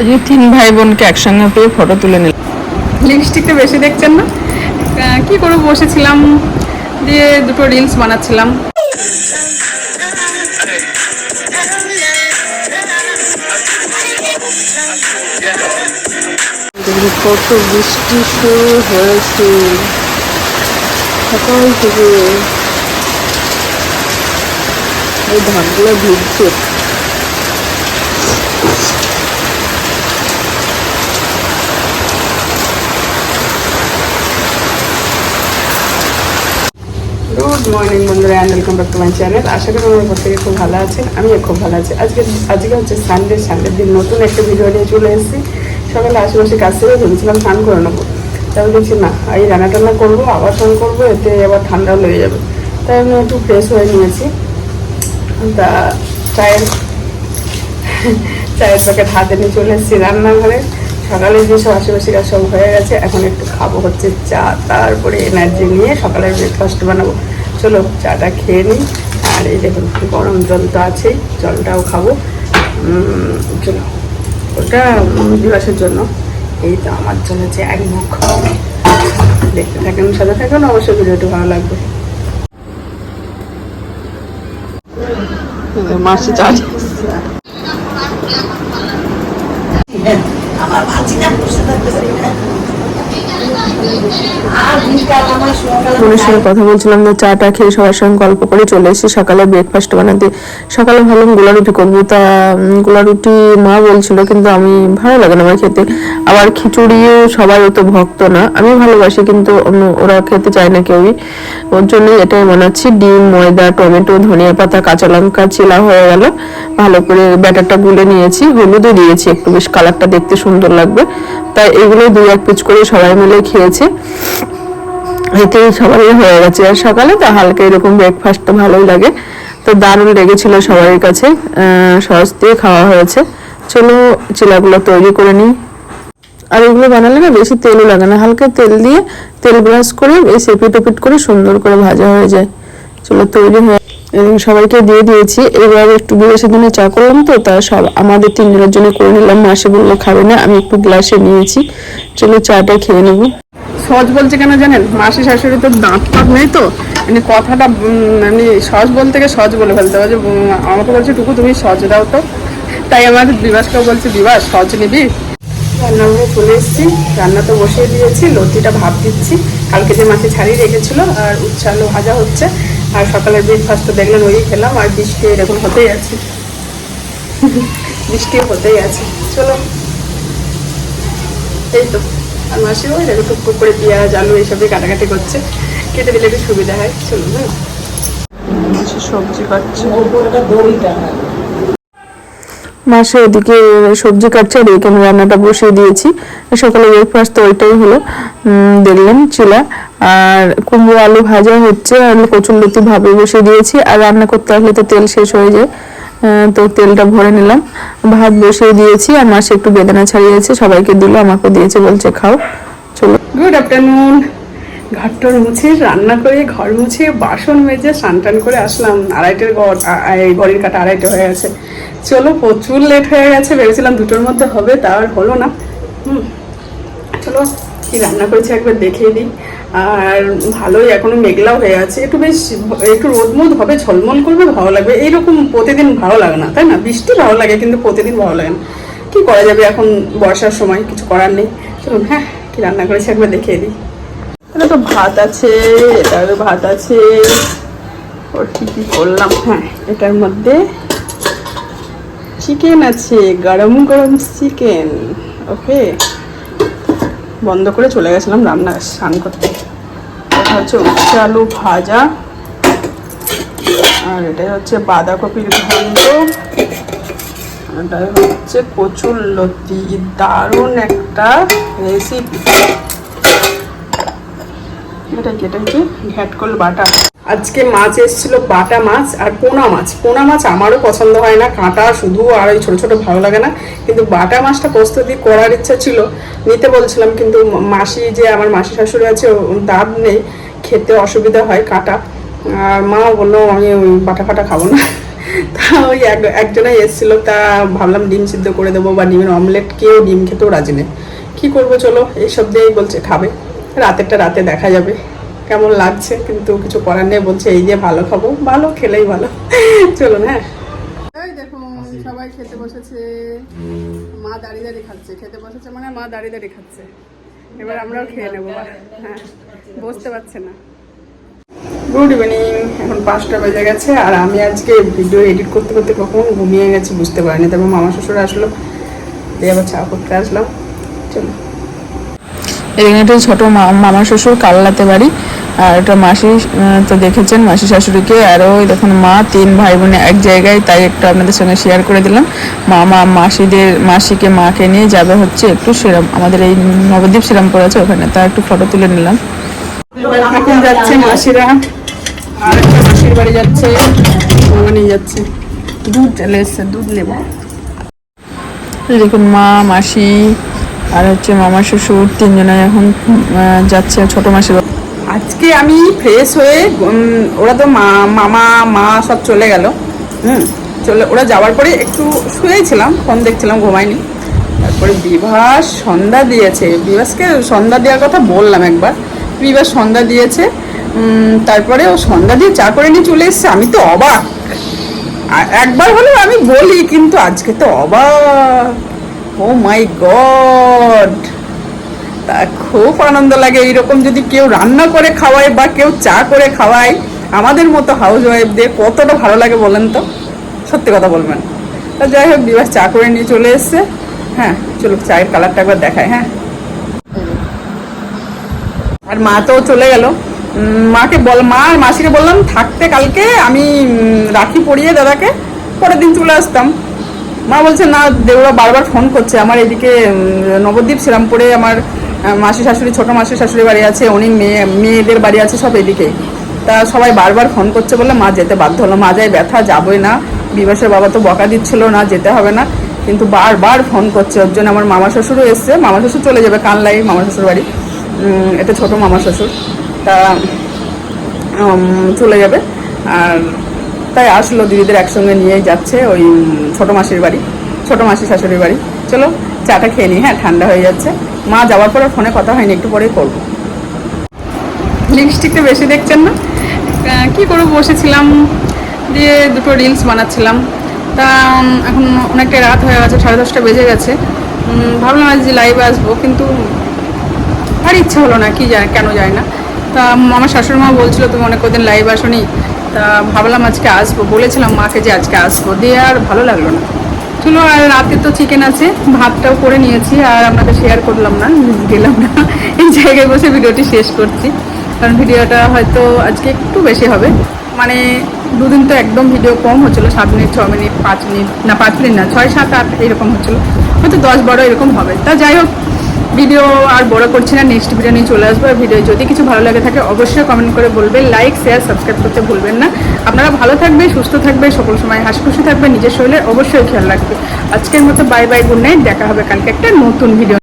এই তিন ভাই বোনকে একসঙ্গে পেয়ে ফটো তুলে নিলাম। লিপস্টিকটা বেশি দেখছেন না? কি করে বসেছিলাম দিয়ে দুটো রিলস বানাচ্ছিলাম। কত বৃষ্টি শুরু হয়েছে। সকাল থেকে এই ধানগুলো ভিজছে। গুড মর্নিং বন্ধুরা and welcome back to my channel আশা করি আমার প্রত্যেকে খুব ভালো আছেন, আমিও খুব ভালো আছি। আজকে আজকে হচ্ছে সানডে সানডের দিন, নতুন একটা ভিডিও নিয়ে চলে এসেছি। সকালে আশেপাশে কাজ থেকে ভেবেছিলাম স্নান করে নেব। তাই বলছি না, এই রান্না টান্না করব, আবার স্নান করব, এতে আবার ঠান্ডাও লেগে যাবে। তাই আমি একটু ফ্রেশ হয়ে নিয়েছি। তা, চায়ের চায়ের প্যাকেট হাতে নিয়ে চলে এসেছি রান্নাঘরে। সকালে যে সব আশেপাশে কাজ সব হয়ে গেছে, এখন একটু খাব হচ্ছে চা, তারপরে এনার্জি নিয়ে সকালের ব্রেকফাস্ট বানাবো। চলো চাটা খেয়ে নিই। আর এই দেখুন গরম জল তো আছেই জলটাও খাব। উম, চলো ওটা দিবসের জন্য। এই তো আমার জন্য যে এক মুখ। দেখতে থাকেন সাথে থাকেন অবশ্যই ভিডিওটি ভালো লাগবে। মাসি চা বোনের সঙ্গে কথা বলছিলাম যে চাটা খেয়ে সবার সঙ্গে গল্প করে চলে এসেছি। সকালে ব্রেকফাস্ট বানাতে। সকালে ভাবলাম গোলা রুটি করব। তা গোলা রুটি মা বলছিল, কিন্তু আমি ভালো লাগে না আমার খেতে। আবার খিচুড়িও সবাই অত ভক্ত না। আমি ভালোবাসি, কিন্তু অন্য- ওরা খেতে চায় না কেউই। ওর জন্য এটাই বানাচ্ছি। ডিম, ময়দা, টমেটো, ধনিয়া পাতা, কাঁচা লঙ্কা, চিলা হয়ে গেল। ভালো করে ব্যাটারটা গুলে নিয়েছি। হলুদও দিয়েছি একটু, বেশ কালারটা দেখতে সুন্দর লাগবে। তাই এগুলো দুই এক পিচ করে সবাই মিলে খেয়েছে। এতে সবারই হয়ে গেছে। আর সকালে তো হালকা এরকম ব্রেকফাস্ট তো ভালোই লাগে। তো দারুণ লেগেছিল সবার কাছে। সস দিয়ে খাওয়া হয়েছে। চলো চিলাগুলো তৈরি করে নিই। আর এগুলো বানালে না বেশি তেলও লাগে না। হালকা তেল দিয়ে তেল ব্রাশ করে বেশ এপিট ওপিট করে সুন্দর করে ভাজা হয়ে যায়। চলো তৈরি হয়ে সবাইকে দিয়ে দিয়েছি। এবার একটু বিদেশের দিনে চা করলাম তো, তা সব আমাদের তিনজনের জন্য করে নিলাম। মাসে বলল, খাবে না, আমি একটু গ্লাসে নিয়েছি। চলো চাটা খেয়ে নেব। সহজ বলছে কেন জানেন? মাসি শাশুড়ি তো দাঁত ফাঁত নেই তো মানে কথাটা মানে সহজ বলতে গিয়ে সহজ বলে ফেলতে হবে। যে আমাকে বলছে, টুকু, তুমি সহজ দাও তো। তাই আমাদের বিবাসকেও বলছে বিবাস সহজ নিবি? রান্নাঘরে চলে এসেছি। রান্না তো বসিয়ে দিয়েছি, লতিটা ভাত দিচ্ছি। কালকে যে মাসি ছাড়িয়ে রেখেছিল, আর উচ্ছে আলু ভাজা হচ্ছে। আর সকালের ব্রেকফাস্ট তো দেখলেন ওই খেলাম আর বৃষ্টি এরকম হতেই আছে। বৃষ্টি হতেই আছে। চলো। এই তো। আর মাসি ওই দেখো টুকটুক করে পেঁয়াজ আলু এইসবই কাটাকাটি করছে। কেটে দিলে একটু সুবিধা হয়। চলুন হ্যাঁ। মাসে ওদিকে সবজি কাটছে আর এদিকে রান্নাটা বসিয়ে দিয়েছি। সকালে ব্রেকফাস্ট তো ওইটাই হলো। উম, দেখলাম চিলা। আর কুমড়ো আলু ভাজা হচ্ছে, আর কচুর লতি ভাবে বসিয়ে দিয়েছি, আর রান্না করতে আসলে তো তেল শেষ হয়ে যায়। তো তেলটা ভরে নিলাম। ভাত বসিয়ে দিয়েছি, আর মাসে একটু বেদানা ছাড়িয়েছে সবাইকে দিল আমাকে দিয়েছে, বলছে খাও। চলো। গুড আফটারনুন ঘরটর মুছে, রান্না করে, ঘর মুছে, বাসন মেজে, স্নান টান করে আসলাম। আড়াইটের ঘর ঘড়ির কাটা আড়াইটে হয়ে গেছে। চলো, প্রচুর লেট হয়ে গেছে, ভেবেছিলাম দুটোর মধ্যে হবে, তা আর হলো না। হুম, চলো। কি রান্না করেছি, একবার দেখিয়ে দিই। আর ভালোই এখনও মেঘলাও হয়ে আছে। একটু বেশ একটু রোদমোদ হবে, ঝলমল করবে, ভালো লাগবে। এইরকম প্রতিদিন ভালো লাগে না, তাই না? বৃষ্টি ভালো লাগে, কিন্তু প্রতিদিন ভালো লাগে না। কি করা যাবে এখন বর্ষার সময়? কিছু করার নেই। চলুন হ্যাঁ কি রান্না করেছি একবার দেখিয়ে দিই। এটা তো ভাত আছে এটারও ভাত আছে, ওর কি করলাম? হ্যাঁ এটার মধ্যে চিকেন আছে, গরম গরম চিকেন। ওকে। বন্ধ করে চলে গেছিলাম রান্না স্নান করতে। এটা হচ্ছে উচ্ছে আলু ভাজা। আর এটাই হচ্ছে বাঁধাকপির ঘন্ট। এটাই হচ্ছে কচুর লতি। দারুণ একটা রেসিপি এটা কি এটা কি? ঘ্যাটকল বাটা আজকে মাছ এসেছিল, বাটা মাছ আর পোনা মাছ। পোনা মাছ আমারও পছন্দ হয় না, কাঁটা শুধু আর ওই ছোটো ছোটো ভালো লাগে না। কিন্তু বাটা মাছটা প্রস্তুতি করার ইচ্ছা ছিল, নিতে বলছিলাম, কিন্তু মাসি যে আমার মাসি শাশুড়ি আছে দাঁত নেই, খেতে অসুবিধা হয় কাঁটা। আর মা বলল, আমি ওই বাটা ফাটা খাব না। তা ওই এক- একজনাই এসেছিল, তা ভাবলাম ডিম সিদ্ধ করে দেবো বা ডিমের অমলেট, কেউ ডিম খেতেও রাজি নেই। কী করব চলো এইসব দিয়েই বলছে, খাবে। রাতেরটা রাতে দেখা যাবে। কেমন লাগছে কিন্তু কিছু করার নেই বলছে এই যে ভালো খাব ভালো খেলেই ভালো। চলো না এই দেখুন সবাই খেতে বসেছে। মা দাঁড়িয়ে দাঁড়িয়ে খাচ্ছে খেতে বসেছে মানে মা দাঁড়িয়ে দাঁড়িয়ে খাচ্ছে। এবার আমরাও খেয়ে নেব হ্যাঁ বসতে পারছে না। গুড ইভিনিং এখন পাঁচটা বেজে গেছে আর আমি আজকে ভিডিও এডিট করতে করতে কখন ঘুমিয়ে গেছি বুঝতে পারিনি। তারপর মামা শ্বশুর আসলো দিয়ে আবার চা করতে আসলাম। চলো এখানে ছোট মা- মামা শ্বশুর কাল্লাতে বাড়ি। আর এটা মাসি তো দেখেছেন, মাসি শাশুড়িকে আর ওই দেখুন মা, তিন ভাই বোনে এক জায়গায়, তাই একটু আপনাদের সঙ্গে শেয়ার করে দিলাম। মামা, মাসিদের, মাসিকে, মাকে নিয়ে যাবে হচ্ছে একটু শ্রীরাম আমাদের এই নবদ্বীপ শ্রীরামপুর আছে ওখানে, তা একটু ফটো তুলে নিলাম। এখন যাচ্ছে দেখুন মা, মাসি, আর হচ্ছে মামা শ্বশুর, তিনজনে এখন যাচ্ছে, ছোট মাসির। আজকে আমি ফ্রেশ হয়ে ওরা তো মা, মামা, মা সব চলে গেল। হুম, চলে, ওরা যাওয়ার পরে একটু শুয়েছিলাম, ফোন দেখছিলাম ঘুমাইনি তারপরে বিভাস সন্ধ্যা দিয়েছে। বিভাসকে সন্ধ্যা দেওয়ার কথা বললাম একবার। বিভাস সন্ধ্যা দিয়েছে। তারপরে ও সন্ধ্যা দিয়ে চা করে নিয়ে চলে এসছে। আমি তো অবাক। একবার হলেও আমি বলি, কিন্তু আজকে তো অবাক। ও মাই গড তা খুব আনন্দ লাগে। এইরকম যদি কেউ রান্না করে খাওয়ায় বা কেউ চা করে খাওয়ায়, আমাদের মতো হাউস ওয়াইফদের কতটা ভালো লাগে বলেন তো? সত্যি কথা বলবেন। তা যাই হোক দিবাস চা করে নিয়ে চলে এসছে। হ্যাঁ চলো চায়ের কালারটা একবার দেখায় হ্যাঁ। আর মা তো চলে গেল। মাকে বল, মা আর মাসিকে বললাম, থাকতে কালকে আমি রাখি পরিয়ে দাদাকে, পরের দিন চলে আসতাম। মা বলছে, না দেউরা বারবার ফোন করছে। আমার এদিকে নবদ্বীপ, শ্রীরামপুরে আমার মাসি শাশুড়ি, ছোট মাসি শাশুড়ি বাড়ি আছে, উনি মেয়ে, মেয়েদের বাড়ি আছে সব এদিকে। তা সবাই বারবার ফোন করছে বলে মা, যেতে বাধ্য হলো। মা, যায় ব্যথা, যাবই না। বিবাসের বাবা তো বকা দিচ্ছিল না, যেতে হবে না। কিন্তু বারবার ফোন করছে। ওর জন্য আমার মামা শ্বশুরও এসছে। মামা শ্বশুর চলে যাবে কানলাই মামা শ্বশুর বাড়ি। এটা ছোট মামা শ্বশুর। তা চলে যাবে। আর তাই আসলো, দিদিদের একসঙ্গে নিয়ে যাচ্ছে ওই ছোট মাসির বাড়ি, ছোট মাসির শাশুড়ির বাড়ি। চলো চাটা খেয়ে নিই হ্যাঁ ঠান্ডা হয়ে যাচ্ছে। মা যাওয়ার পরে ফোনে কথা হয়নি, একটু পরেই করব। লিপস্টিকটা বেশি দেখছেন না? কি করে বসেছিলাম, দিয়ে দুটো রিলস বানাচ্ছিলাম। তা এখন অনেকটা রাত হয়ে গেছে, সাড়ে দশটা বেজে গেছে। ভাবলাম আজ যে লাইভে আসব, কিন্তু আর ইচ্ছা হলো না, কি যায়, কেন যায় না। তা, আমার শাশুড়ি মা বলছিল, তুমি অনেক কদিন লাইভ আসনি। তা, ভাবলাম আজকে আসব, বলেছিলাম মাকে যে আজকে আসব, দিয়ে আর ভালো লাগল না। চলো আর রাতে তো চিকেন আছে, ভাতটাও করে নিয়েছি আর আপনাকে শেয়ার করলাম না, গেলাম না। এই জায়গায় বসে ভিডিওটি শেষ করছি। কারণ ভিডিওটা হয়তো আজকে একটু বেশি হবে। মানে দুদিন তো একদম ভিডিও কম হচ্ছিল, সাত মিনিট, ছ মিনিট, পাঁচ মিনিট, না, পাঁচ মিনিট না, ছয়, সাত, আট এরকম হচ্ছিল। হয়তো দশ, বারো এরকম হবে। তা যাই হোক ভিডিও আর বড় করছি না নেক্সট ভিডিও নিয়ে চলে আসব। ভিডিও যদি কিছু ভালো লাগে থাকে, অবশ্যই কমেন্ট করে বলবে লাইক শেয়ার সাবস্ক্রাইব করতে ভুলবেন না। আপনারা ভালো থাকবে, সুস্থ থাকবে, সকল সময় হাসিখুশি থাকবে, নিজের শরীরে অবশ্যই খেয়াল রাখবে। আজকের মতো বাই বাই গুড নাইট দেখা হবে কালকে একটা নতুন ভিডিও